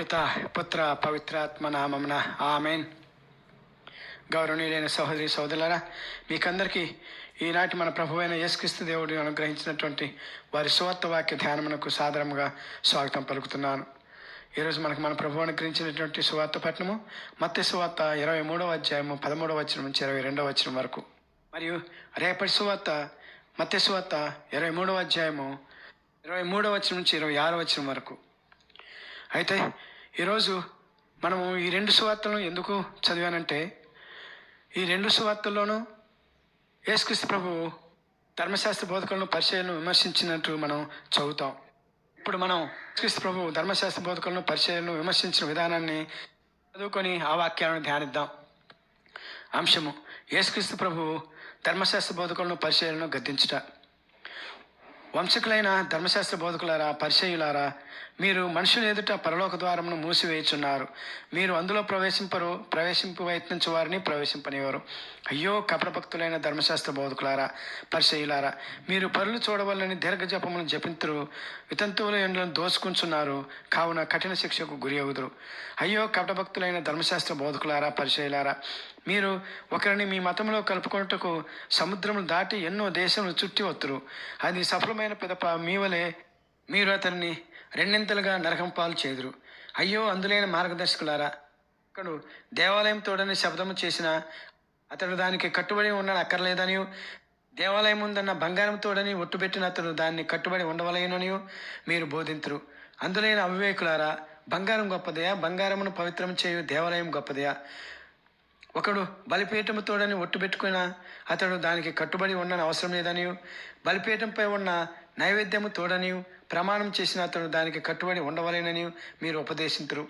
పిత పుత్ర పవిత్రాత్మ నామమున ఆమెన్. గౌరవనీయులైన సహోదరి సోదరులరా మీకందరికీ ఈనాటి మన ప్రభువైన అయిన యేసుక్రీస్తు దేవుడు అనుగ్రహించినటువంటి వారి సువార్త వాక్య ధ్యానమునకు సాధారణంగా స్వాగతం పలుకుతున్నాను. ఈరోజు మనకు మన ప్రభు అనుగ్రహించినటువంటి సువార్త పట్టణము మత్స్య సువార్త ఇరవై మూడవ అధ్యాయము పదమూడవ వచనం నుంచి ఇరవై రెండవ వచనం వరకు. మరియు రేపటి సువార్త మత్స్య సువార్త ఇరవై మూడవ అధ్యాయము ఇరవై మూడవ వచనం నుంచి ఇరవై ఆరో వచనం వరకు. అయితే ఈరోజు మనము ఈ రెండు సువార్తలను ఎందుకు చదివానంటే ఈ రెండు సువార్తల్లోనూ యేసుక్రీస్తు ప్రభు ధర్మశాస్త్ర బోధకులను పరిచయాలను విమర్శించినట్టు మనం చదువుతాం. ఇప్పుడు మనం యేసుక్రీస్తు ప్రభు ధర్మశాస్త్ర బోధకులను పరిచయాలను విమర్శించిన విధానాన్ని చదువుకొని ఆ వాక్యాలను ధ్యానిద్దాం. అంశము యేసుక్రీస్తు ప్రభు ధర్మశాస్త్ర బోధకులను పరిచయాలను గద్దించుట. వంశకులైన ధర్మశాస్త్ర బోధకులారా పరిచయులారా మీరు మనుషుల ఎదుట పరలోక ద్వారమును మూసివేయుచున్నారు. మీరు అందులో ప్రవేశింపరు ప్రవేశింపు ప్రయత్నించు వారిని ప్రవేశింపనివారు అయ్యో కపటభక్తులైన ధర్మశాస్త్ర బోధకులారా పరిచయులారా మీరు పరులు చూడవల్లని దీర్ఘ జపమును జపింతురు వితంతువుల ఎండ్లను దోసుకుంటున్నారు కావున కఠిన శిక్షకు గురి అవుదురు. అయ్యో కపటభక్తులైన ధర్మశాస్త్ర బోధకులారా పరిచయులారా మీరు ఒకరిని మీ మతంలో కలుపుకొనుటకు సముద్రములు దాటి ఎన్నో దేశములు చుట్టి వత్తురు. అది సఫలమైన పిదప మీ వలె మీరు అతన్ని రెండింతలుగా నరకం పాలు చేదురు. అయ్యో అందులేని మార్గదర్శకులారా. అక్కడు దేవాలయం తోడని శబ్దము చేసిన అతడు దానికి కట్టుబడి ఉండడం అక్కర్లేదని దేవాలయం ఉందన్న బంగారం తోడని ఒట్టుబెట్టిన అతడు దాన్ని కట్టుబడి ఉండవలేనని మీరు బోధింతురు. అందులేని అవివేకులారా బంగారం గొప్పదయా బంగారమును పవిత్రం చేయు దేవాలయం గొప్పదయా. ఒకడు బలిపీఠము తోడని ఒట్టు పెట్టుకున్న అతడు దానికి కట్టుబడి ఉండని అవసరం లేదని బలిపీఠంపై ఉన్న నైవేద్యము తోడని ప్రమాణం చేసిన అతడు దానికి కట్టుబడి ఉండవలేనని మీరు ఉపదేశించరు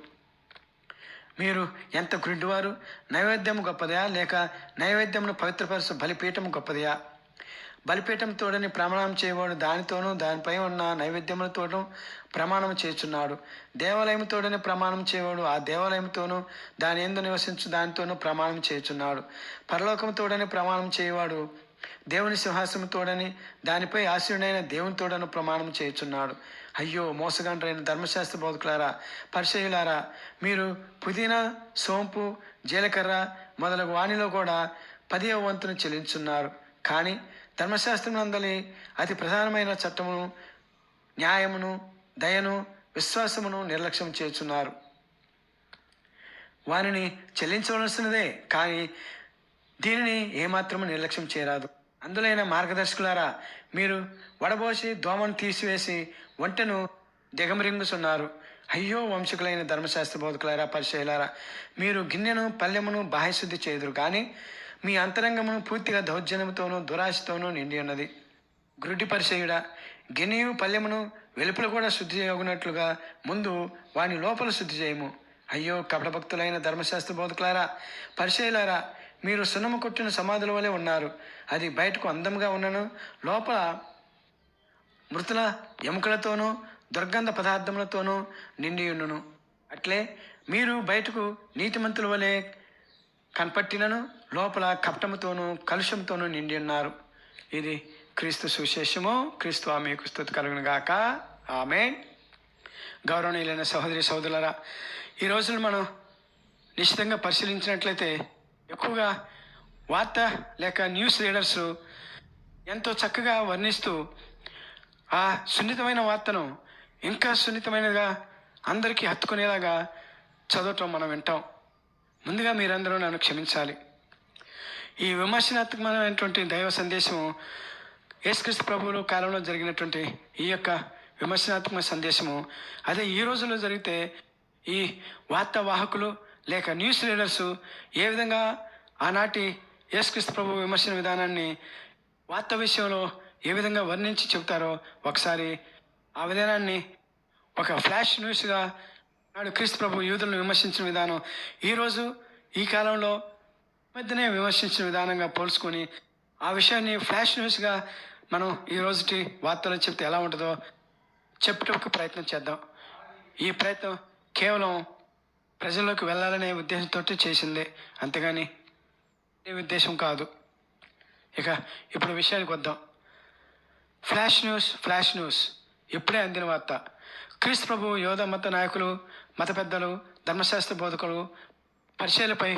మీరు ఎంత గుడ్డివారు నైవేద్యము గొప్పదయా? లేక నైవేద్యమును పవిత్రపరచు బలిపీఠము గొప్పదయా? బలిపీఠం తోడని ప్రమాణం చేయవాడు దానితోనూ దానిపై ఉన్న నైవేద్యములతోనూ ప్రమాణం చేస్తున్నాడు దేవాలయం తోడని ప్రమాణం చేయవాడు ఆ దేవాలయంతోనూ దాని ఎందు నివసించు దానితోనూ ప్రమాణం చేయుచున్నాడు. పరలోకం తోడని ప్రమాణం చేయవాడు దేవుని సింహాసనం తోడని దానిపై ఆశీనుడైన దేవుని తోడను ప్రమాణం చేయుచున్నాడు. అయ్యో మోసగండ్రైన ధర్మశాస్త్ర బోధకులారా పరిచయులారా మీరు పుదీనా సోంపు జీలకర్ర మొదలగు వాణిలో కూడా పదివ వంతును చెల్లించున్నారు. కానీ ధర్మశాస్త్రం నందలి అతి ప్రధానమైన చట్టమును న్యాయమును దయను విశ్వాసమును నిర్లక్ష్యం చేస్తున్నారు వారిని చెల్లించవలసినదే కానీ దీనిని ఏమాత్రము నిర్లక్ష్యం చేయరాదు. అందులైన మార్గదర్శకులారా మీరు వడబోసి దోమను తీసివేసి వంటను దిగమరింగుతున్నారు అయ్యో వంశకులైన ధర్మశాస్త్ర బోధకులారా పరిచయలారా మీరు గిన్నెను పల్లెమును బాహ్యశుద్ధి చేదురు కానీ మీ అంతరంగమును పూర్తిగా దౌర్జన్యముతోనూ దురాశతోనూ నిండి ఉన్నది. గ్రుడ్డి పరిచయుడా గిన్నెయు పల్లెమును వెలుపల కూడా శుద్ధి చేయగునట్లుగా ముందు వాని లోపల శుద్ధి చేయము. అయ్యో కపటభక్తులైన ధర్మశాస్త్ర బోధకులారా పరిచయలారా మీరు సున్నము కొట్టిన సమాధుల వలె ఉన్నారు. అది బయటకు అందంగా ఉన్నను. లోపల మృతుల ఎముకలతోనూ దుర్గంధ పదార్థములతోనూ నిండి ఉండును. అట్లే మీరు బయటకు నీతిమంతుల వలె కనపట్టినను. లోపల కపటముతోనూ కలుషంతోనూ నిండి ఉన్నారు. ఇది క్రీస్తు సుశేషము క్రీస్తు ఆమె స్థుతి కలుగును గాక. ఆమె గౌరవనీయులైన సహోదరి సహోదరులరా ఈ రోజులు మనం నిశ్చితంగా పరిశీలించినట్లయితే ఎక్కువగా వార్త లేక న్యూస్ రీడర్స్ ఎంతో చక్కగా వర్ణిస్తూ ఆ సున్నితమైన వార్తను ఇంకా సున్నితమైనదిగా అందరికీ హత్తుకునేలాగా చదవటం మనం వింటాం. ముందుగా మీరందరూ నన్ను క్షమించాలి. ఈ విమర్శనాత్మకమైనటువంటి దైవ సందేశం యేసుక్రీస్తు ప్రభువుల కాలంలో జరిగినటువంటి ఈ యొక్క విమర్శనాత్మక సందేశము అదే ఈ రోజుల్లో జరిగితే ఈ వార్తావాహకులు లేక న్యూస్ రీడర్స్ ఏ విధంగా ఆనాటి యేసుక్రీస్తు ప్రభు విమర్శన విధానాన్ని వార్త విషయంలో ఏ విధంగా వర్ణించి చెబుతారో ఒకసారి ఆ విధానాన్ని ఒక ఫ్లాష్ న్యూస్గా నాడు క్రీస్తు ప్రభు యూదులను విమర్శించిన విధానం ఈరోజు ఈ కాలంలో మధ్యనే విమర్శించిన విధానంగా పోల్చుకొని ఆ విషయాన్ని ఫ్లాష్ న్యూస్గా మనం ఈ రోజుటి వార్తలు చెప్తే ఎలా ఉంటుందో చెప్పడానికి ప్రయత్నం చేద్దాం. ఈ ప్రయత్నం కేవలం ప్రజల్లోకి వెళ్ళాలనే ఉద్దేశంతో చేసిందే. అంతేగాని ఏ ఉద్దేశం కాదు. ఇక ఇప్పుడు విషయానికి వద్దాం. Flash news flash news. ఇప్పుడే అందిన వార్త. క్రీస్తు ప్రభు యోధ మత నాయకులు మత పెద్దలు ధర్మశాస్త్ర బోధకులు పరిచయాలపై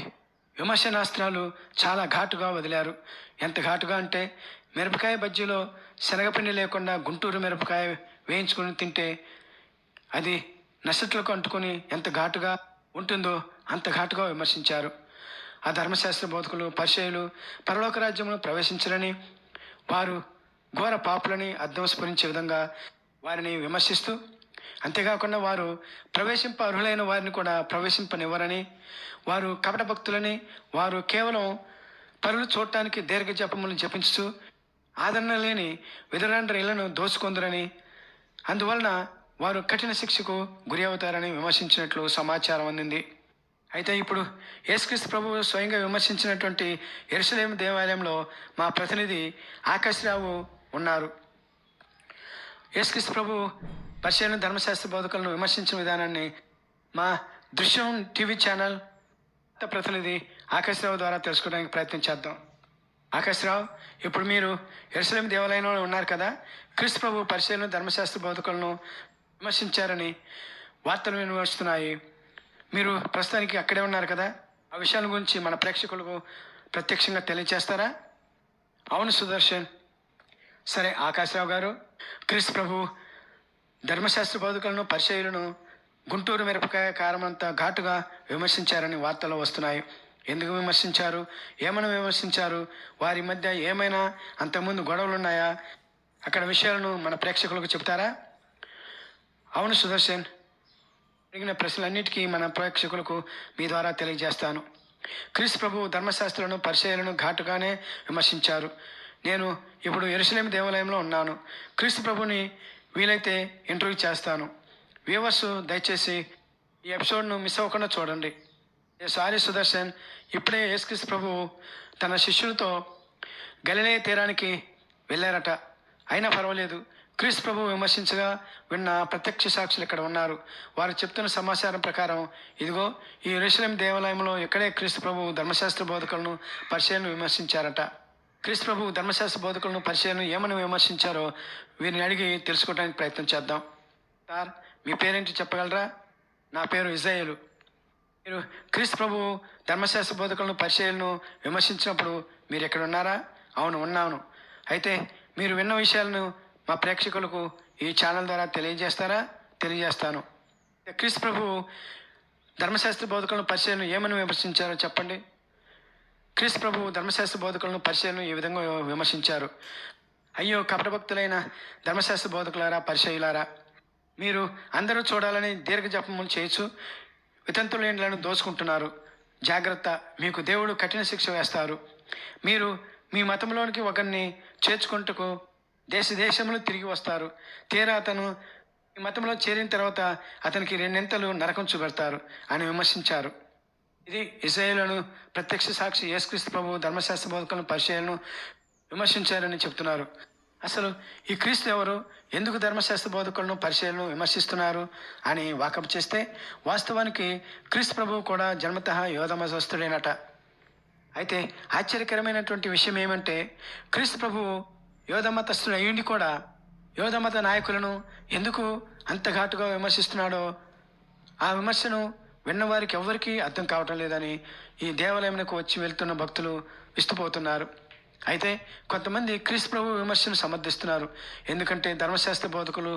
విమర్శనాస్త్రాలు చాలా ఘాటుగా వదిలారు. ఎంత ఘాటుగా అంటే మిరపకాయ బజ్జీలో శనగపిండి లేకుండా గుంటూరు మిరపకాయ వేయించుకుని తింటే అది నసట్లకు అంటుకొని ఎంత ఘాటుగా ఉంటుందో అంత ఘాటుగా విమర్శించారు. ఆ ధర్మశాస్త్ర బోధకులు పరిచయులు పరలోక రాజ్యంలో ప్రవేశించరని వారు ఘోర పాపులని అర్థం స్ఫురించే విధంగా వారిని విమర్శిస్తూ అంతేకాకుండా వారు ప్రవేశింప అర్హులైన వారిని కూడా ప్రవేశింపనివ్వరని వారు కపట భక్తులని వారు కేవలం పనులు చూడటానికి దీర్ఘ జపములను జపించుతూ ఆదరణ లేని విధురాండ్ర ఇళ్ళను దోచుకుందరని అందువలన వారు కఠిన శిక్షకు గురి అవుతారని విమర్శించినట్లు సమాచారం అందింది. అయితే ఇప్పుడు యేసుక్రీస్తు ప్రభువు స్వయంగా విమర్శించినటువంటి ఎరుసలేం దేవాలయంలో మా ప్రతినిధి ఆకాశ్రావు ఉన్నారు. యేసుక్రీస్తు ప్రభు పరిశీలన ధర్మశాస్త్ర బోధకులను విమర్శించిన విధానాన్ని మా దృశ్యం టీవీ ఛానల్ ప్రతినిధి ఆకాశ్రావు ద్వారా తెలుసుకోవడానికి ప్రయత్నం చేద్దాం. ఆకాశ్రావు ఇప్పుడు మీరు ఎరుసలేం దేవాలయంలో ఉన్నారు కదా? క్రీస్తు ప్రభు పరిశీలన ధర్మశాస్త్ర బోధకులను విమర్శించారని వార్తలు విమర్శిస్తున్నాయి మీరు ప్రస్తుతానికి అక్కడే ఉన్నారు కదా? ఆ విషయాల గురించి మన ప్రేక్షకులకు ప్రత్యక్షంగా తెలియజేస్తారా అవును సుదర్శన్. సరే ఆకాశరావు గారు క్రిస్ ప్రభు ధర్మశాస్త్ర బోధకులను పరిచయులను గుంటూరు మిరపకాయ కారమంతా ఘాటుగా విమర్శించారని వార్తలు వస్తున్నాయి. ఎందుకు విమర్శించారు? ఏమైనా విమర్శించారు? వారి మధ్య ఏమైనా అంతకుముందు గొడవలు ఉన్నాయా అక్కడ విషయాలను మన ప్రేక్షకులకు చెప్తారా అవును సుదర్శన్. అడిగిన ప్రశ్నలన్నిటికీ మన ప్రేక్షకులకు మీ ద్వారా తెలియజేస్తాను. క్రీస్తు ప్రభు ధర్మశాస్త్రులను పరిచయాలను ఘాటుగానే విమర్శించారు. నేను ఇప్పుడు ఎరుసలేం దేవాలయంలో ఉన్నాను. క్రీస్తు ప్రభుని వీలైతే ఇంటర్వ్యూ చేస్తాను. వ్యూవర్స్ దయచేసి ఈ ఎపిసోడ్ను మిస్ అవ్వకుండా చూడండి. సారీ సుదర్శన్ ఇప్పుడే యేసుక్రీస్తు ప్రభు తన శిష్యులతో గలిలే తీరానికి వెళ్ళారట. అయినా పర్వాలేదు. క్రీస్తు ప్రభు విమర్శించగా విన్న ప్రత్యక్ష సాక్షులు ఇక్కడ ఉన్నారు. వారు చెప్తున్న సమాచారం ప్రకారం ఇదిగో ఈ ఎరుసలేం దేవాలయంలో ఇక్కడే క్రీస్తు ప్రభు ధర్మశాస్త్ర బోధకులను పరిచయను విమర్శించారట. క్రీస్తు ప్రభు ధర్మశాస్త్ర బోధకులను పరిచయను ఏమని విమర్శించారో వీరిని అడిగి తెలుసుకోవడానికి ప్రయత్నం చేద్దాం. సార్ మీ పేరేంటి చెప్పగలరా? నా పేరు ఇజ్రాయేలు మీరు క్రీస్తు ప్రభు ధర్మశాస్త్ర బోధకులను పరిశీలను విమర్శించినప్పుడు మీరు ఎక్కడ ఉన్నారా? అవును ఉన్నాను. అయితే మీరు విన్న విషయాలను మా ప్రేక్షకులకు ఈ ఛానల్ ద్వారా తెలియజేస్తారా? తెలియజేస్తాను. క్రీస్తు ప్రభు ధర్మశాస్త్ర బోధకులను పరిశీలన ఏమని విమర్శించారో చెప్పండి. క్రీస్తు ప్రభు ధర్మశాస్త్ర బోధకులను పరిశీలన ఈ విధంగా విమర్శించారు? అయ్యో కపటభక్తులైన ధర్మశాస్త్ర బోధకులారా పరిచయులారా మీరు అందరూ చూడాలని దీర్ఘ జపములు చేయొచ్చు వితంతులేండ్లను దోచుకుంటున్నారు. జాగ్రత్త మీకు దేవుడు కఠిన శిక్ష వేస్తారు. మీరు మీ మతంలోనికి ఒకరిని చేర్చుకుంటకు దేశ దేశములు తిరిగి వస్తారు. తీరా అతను ఈ మతంలో చేరిన తర్వాత అతనికి రెండింతలు నరకం చూపెడతారు అని విమర్శించారు. ఇది ఇజ్రాయేళ్ళను ప్రత్యక్ష సాక్షి యేసుక్రీస్తు ప్రభు ధర్మశాస్త్ర బోధకులను పరిచయాలను విమర్శించారని చెప్తున్నారు. అసలు ఈ క్రీస్తు ఎవరు? ఎందుకు ధర్మశాస్త్ర బోధకులను పరిచయాలను విమర్శిస్తున్నారు అని వాకప్ చేస్తే వాస్తవానికి క్రీస్తు ప్రభువు కూడా జన్మత యోధమస్తుడేనట అయితే ఆశ్చర్యకరమైనటువంటి విషయం ఏమంటే క్రీస్తు ప్రభువు యోధమతస్థుడు అయ్యుండి కూడా యోధమత నాయకులను ఎందుకు అంత ఘాటుగా విమర్శిస్తున్నాడో ఆ విమర్శను విన్నవారికి ఎవ్వరికీ అర్థం కావటం లేదని ఈ దేవాలయంకు వచ్చి వెళ్తున్న భక్తులు విస్తుపోతున్నారు. అయితే కొంతమంది క్రీస్తు ప్రభు విమర్శను సమర్థిస్తున్నారు. ఎందుకంటే ధర్మశాస్త్ర బోధకులు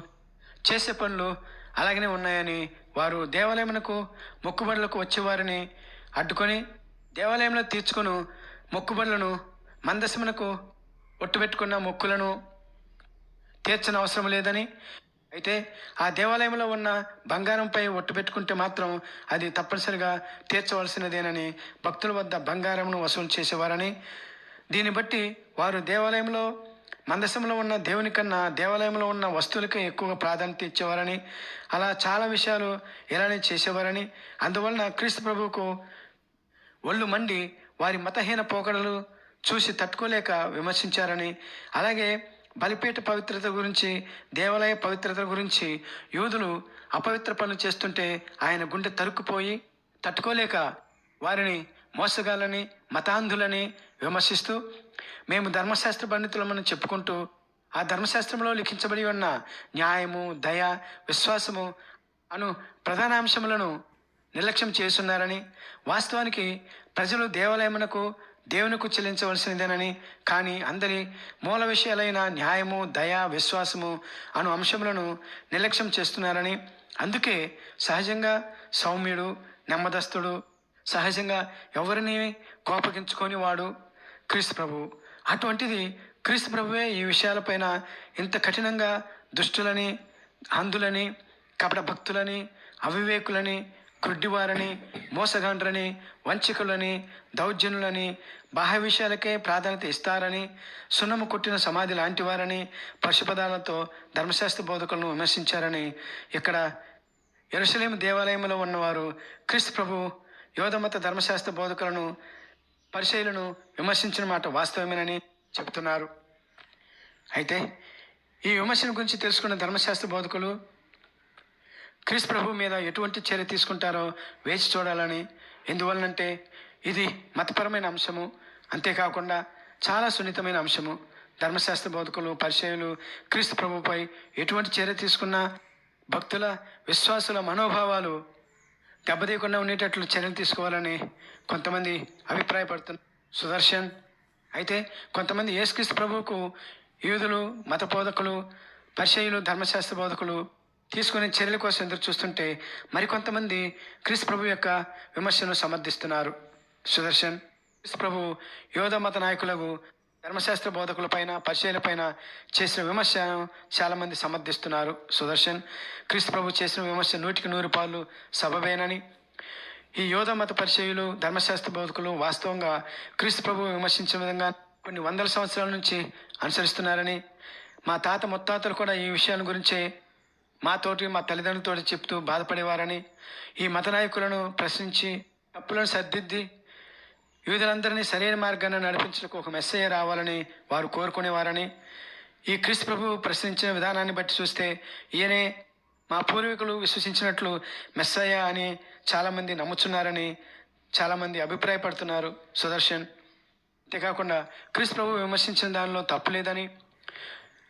చేసే పనులు అలాగనే ఉన్నాయని వారు దేవాలయమునకు మొక్కుబడులకు వచ్చేవారిని అడ్డుకొని దేవాలయంలో తీర్చుకొని మొక్కుబడులను మందసమునకు ఒట్టుపెట్టుకున్న మొక్కులను తీర్చని అవసరం లేదని. అయితే ఆ దేవాలయంలో ఉన్న బంగారంపై ఒట్టు పెట్టుకుంటే మాత్రం అది తప్పనిసరిగా తీర్చవలసినదేనని భక్తుల వద్ద బంగారంను వసూలు చేసేవారని. దీన్ని బట్టి వారు దేవాలయంలో మందసంలో ఉన్న దేవుని కన్నా దేవాలయంలో ఉన్న వస్తువులకే ఎక్కువగా ప్రాధాన్యత ఇచ్చేవారని అలా చాలా విషయాలు ఇలానే చేసేవారని. అందువలన క్రీస్తు ప్రభువుకు ఒళ్ళు మండి వారి మతహీన పోకడలు చూసి తట్టుకోలేక విమర్శించారని అలాగే బలిపీఠ పవిత్రత గురించి దేవాలయ పవిత్రత గురించి యూదులు అపవిత్ర పనులు చేస్తుంటే ఆయన గుండె తరుక్కుపోయి తట్టుకోలేక వారిని మోసగాలని మతాంధులని విమర్శిస్తూ మేము ధర్మశాస్త్ర పండితులమని చెప్పుకుంటూ ఆ ధర్మశాస్త్రంలో లిఖించబడి ఉన్న న్యాయము దయ విశ్వాసము అను ప్రధాన అంశములను నిర్లక్ష్యం చేస్తున్నారని వాస్తవానికి ప్రజలు దేవాలయమునకు దేవునికి చెల్లించవలసినదేనని కానీ అందరి మూల విషయాలైన న్యాయము దయ విశ్వాసము అను అంశములను నిర్లక్ష్యం చేస్తున్నారని అందుకే సహజంగా సౌమ్యుడు నెమ్మదస్తుడు సహజంగా ఎవరిని కోపగించుకొని వాడు క్రీస్తు ప్రభు. అటువంటిది క్రీస్తు ప్రభువే ఈ విషయాలపైన ఇంత కఠినంగా దుష్టులని అంధులని కపట భక్తులని అవివేకులని క్రుడ్డివారని మోసగాండ్రని వంచకులని దౌర్జన్యులని బాహ్య విషయాలకే ప్రాధాన్యత ఇస్తారని సున్నము కొట్టిన సమాధి లాంటి వారని పశుపదాలతో ధర్మశాస్త్ర బోధకులను విమర్శించారని ఇక్కడ ఎరుసలేం దేవాలయంలో ఉన్నవారు క్రీస్తు ప్రభు యోధమత ధర్మశాస్త్ర బోధకులను పరిశైలను విమర్శించిన మాట వాస్తవమేనని చెప్తున్నారు. అయితే ఈ విమర్శన గురించి తెలుసుకున్న ధర్మశాస్త్ర బోధకులు క్రీస్తు ప్రభు మీద ఎటువంటి చర్య తీసుకుంటారో వేచి చూడాలని. ఎందువలనంటే ఇది మతపరమైన అంశము. అంతేకాకుండా చాలా సున్నితమైన అంశము. ధర్మశాస్త్ర బోధకులు పరిచయులు క్రీస్తు ప్రభుపై ఎటువంటి చర్య తీసుకున్నా భక్తుల విశ్వాసుల మనోభావాలు దెబ్బతీయకుండా ఉండేటట్లు చర్యలు తీసుకోవాలని కొంతమంది అభిప్రాయపడుతున్నారు. సుదర్శన్ అయితే కొంతమంది యేసుక్రీస్తు ప్రభువుకు యూదులు మత బోధకులు పరిచయులు ధర్మశాస్త్ర బోధకులు తీసుకునే చర్యల కోసం ఎదురు చూస్తుంటే మరికొంతమంది క్రీస్తు ప్రభు యొక్క విమర్శను సమర్థిస్తున్నారు. సుదర్శన్ క్రీస్తు ప్రభు యోధ మత నాయకులకు ధర్మశాస్త్ర బోధకులపైన పరిచయలపైన చేసిన విమర్శను చాలామంది సమర్థిస్తున్నారు. సుదర్శన్ క్రీస్తు ప్రభు చేసిన విమర్శ నూటికి నూరు పాలు సబబేనని. ఈ యోధ మత పరిచయులు ధర్మశాస్త్ర బోధకులు వాస్తవంగా క్రీస్తు ప్రభు విమర్శించిన విధంగా కొన్ని వందల సంవత్సరాల నుంచి అనుసరిస్తున్నారని. మా తాత ముత్తాతలు కూడా ఈ విషయాల గురించే మాతోటి మా తల్లిదండ్రులతో చెప్తూ బాధపడేవారని ఈ మత నాయకులను ప్రశ్నించి తప్పులను సర్దిద్ది యూదులందరినీ సరైన మార్గాన్ని నడిపించడానికి ఒక మెస్సయ్య రావాలని వారు కోరుకునేవారని ఈ క్రీస్తు ప్రభు ప్రశ్నించిన విధానాన్ని బట్టి చూస్తే ఈయనే మా పూర్వీకులు విశ్వసించినట్లు మెస్సయ్య అని చాలామంది నమ్ముచున్నారని చాలామంది అభిప్రాయపడుతున్నారు. సుదర్శన్ అంతేకాకుండా క్రీస్తు ప్రభు విమర్శించిన దానిలో తప్పు లేదని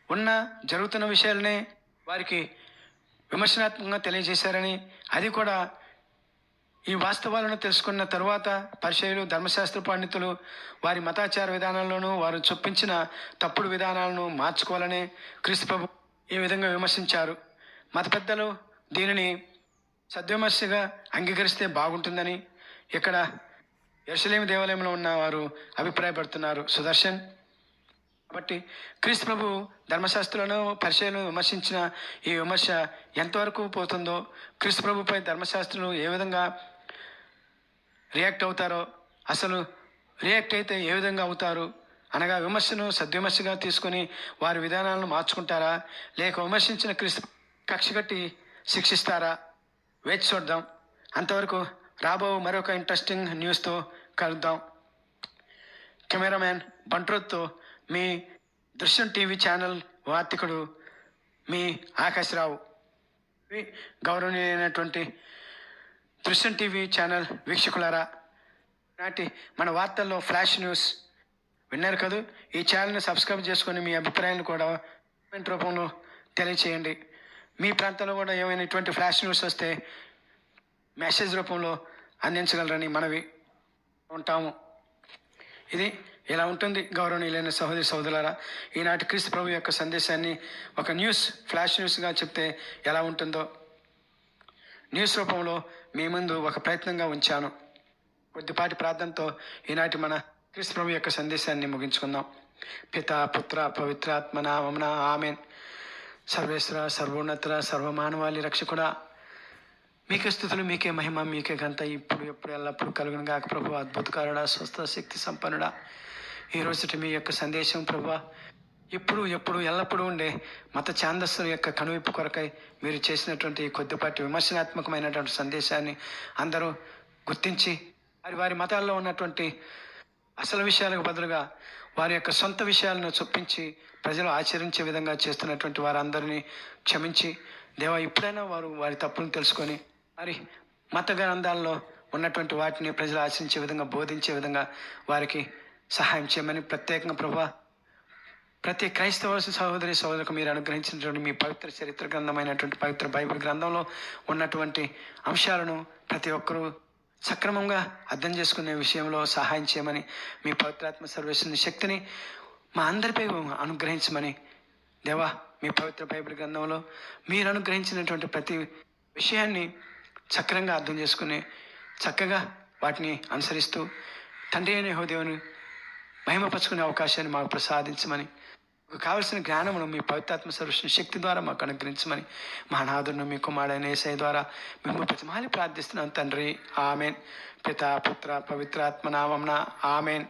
ఉన్న జరుగుతున్న విషయాలనే వారికి విమర్శనాత్మకంగా తెలియజేశారని అది కూడా ఈ వాస్తవాలను తెలుసుకున్న తరువాత పరిచయులు ధర్మశాస్త్ర పండితులు వారి మతాచార విధానాల్లోనూ వారు చొప్పించిన తప్పుడు విధానాలను మార్చుకోవాలని క్రీస్తు ప్రభు ఈ విధంగా విమర్శించారు. మత పెద్దలు దీనిని సద్విమర్శగా అంగీకరిస్తే బాగుంటుందని ఇక్కడ ఎరుసలేమి దేవాలయంలో ఉన్న వారు అభిప్రాయపడుతున్నారు. సుదర్శన్ కాబట్టి క్రీస్తు ప్రభు ధర్మశాస్త్రులను పరిచయలను విమర్శించిన ఈ విమర్శ ఎంతవరకు పోతుందో క్రీస్తు ప్రభుపై ధర్మశాస్త్రులు ఏ విధంగా రియాక్ట్ అవుతారో అసలు రియాక్ట్ అయితే ఏ విధంగా అవుతారు అనగా విమర్శను సద్విమర్శగా తీసుకొని వారి విధానాలను మార్చుకుంటారా? లేక విమర్శించిన క్రీస్తు కక్ష కట్టి శిక్షిస్తారా? వేచి చూద్దాం. అంతవరకు రాబో మరొక ఇంట్రెస్టింగ్ న్యూస్తో కలుద్దాం. కెమెరామ్యాన్ బంట్రోత్తో మీ దృశ్యం టీవీ ఛానల్ వార్తికుడు మీ ఆకాశరావు. గౌరవనీయమైనటువంటి దృశ్యం టీవీ ఛానల్ వీక్షకులారా నాటి మన వార్తల్లో ఫ్లాష్ న్యూస్ విన్నారు కదూ? ఈ ఛానల్ని సబ్స్క్రైబ్ చేసుకొని మీ అభిప్రాయాలను కూడా కామెంట్ రూపంలో తెలియచేయండి. మీ ప్రాంతంలో కూడా ఏమైనా ఇటువంటి ఫ్లాష్ న్యూస్ వస్తే మెసేజ్ రూపంలో అందించగలరని మనవి ఉంటాము. ఇది ఇలా ఉంటుంది? గౌరవనీయులైన సహోదరి సహోదరులారా ఈనాటి క్రీస్తు ప్రభు యొక్క సందేశాన్ని ఒక న్యూస్ ఫ్లాష్ న్యూస్గా చెప్తే ఎలా ఉంటుందో? న్యూస్ రూపంలో మీ ముందు ఒక ప్రయత్నంగా ఉంచాను. కొద్దిపాటి ప్రార్థనతో ఈనాటి మన క్రీస్తు ప్రభు యొక్క సందేశాన్ని ముగించుకుందాం. పిత పుత్ర పవిత్రాత్మ నామమున ఆమెన్. సర్వేశ్వర సర్వోన్నత సర్వమానవాళి రక్షకుడా మీకే స్థుతులు మీకే మహిమ మీకే గంత ఇప్పుడు ఎప్పుడు ఎల్లప్పుడు కలుగును గాక ప్రభు. అద్భుతకారుడా స్వస్థ శక్తి సంపన్నుడా. ఈ మీ యొక్క సందేశం ప్రభు. ఇప్పుడు ఎప్పుడు ఎల్లప్పుడూ ఉండే మత ఛాందస్సు యొక్క కనువిప్పు కొరకై మీరు చేసినటువంటి ఈ కొద్దిపాటి విమర్శనాత్మకమైనటువంటి సందేశాన్ని అందరూ గుర్తించి వారి వారి మతాల్లో ఉన్నటువంటి అసలు విషయాలకు బదులుగా వారి యొక్క సొంత విషయాలను చొప్పించి ప్రజలు ఆచరించే విధంగా చేస్తున్నటువంటి వారందరినీ క్షమించి దేవా ఇప్పుడైనా వారు వారి తప్పును తెలుసుకొని మరి మత గ్రంథాల్లో ఉన్నటువంటి వాటిని ప్రజలు ఆచరించే విధంగా బోధించే విధంగా వారికి సహాయం చేయమని ప్రత్యేకంగా ప్రభా ప్రతి క్రైస్తవ సహోదరి సహోదరులకు మీరు అనుగ్రహించినటువంటి మీ పవిత్ర చరిత్ర గ్రంథమైనటువంటి పవిత్ర బైబిల్ గ్రంథంలో ఉన్నటువంటి అంశాలను ప్రతి ఒక్కరూ సక్రమంగా అర్థం చేసుకునే విషయంలో సహాయం చేయమని మీ పవిత్రాత్మ సర్వేశ్వరుని శక్తిని మా అందరిపై అనుగ్రహించమని దేవా మీ పవిత్ర బైబిల్ గ్రంథంలో మీరు అనుగ్రహించినటువంటి ప్రతి విషయాన్ని చక్రంగా అర్థం చేసుకుని చక్కగా వాటిని అనుసరిస్తూ తండ్రి అయిన యహోదేవుని మహిమపరుచుకునే అవకాశాన్ని మాకు ప్రసాదించమని కావలసిన జ్ఞానమును మీ పవిత్రాత్మ సర్వస్వ శక్తి ద్వారా మాకు అనుగ్రహించమని మా నాదును మీ కుమారుడైన ఏసై ద్వారా మేము ప్రతిమాలి ప్రార్థిస్తున్నాం తండ్రి. ఆమెన్. పిత పుత్ర పవిత్రాత్మ నామంన ఆమెన్.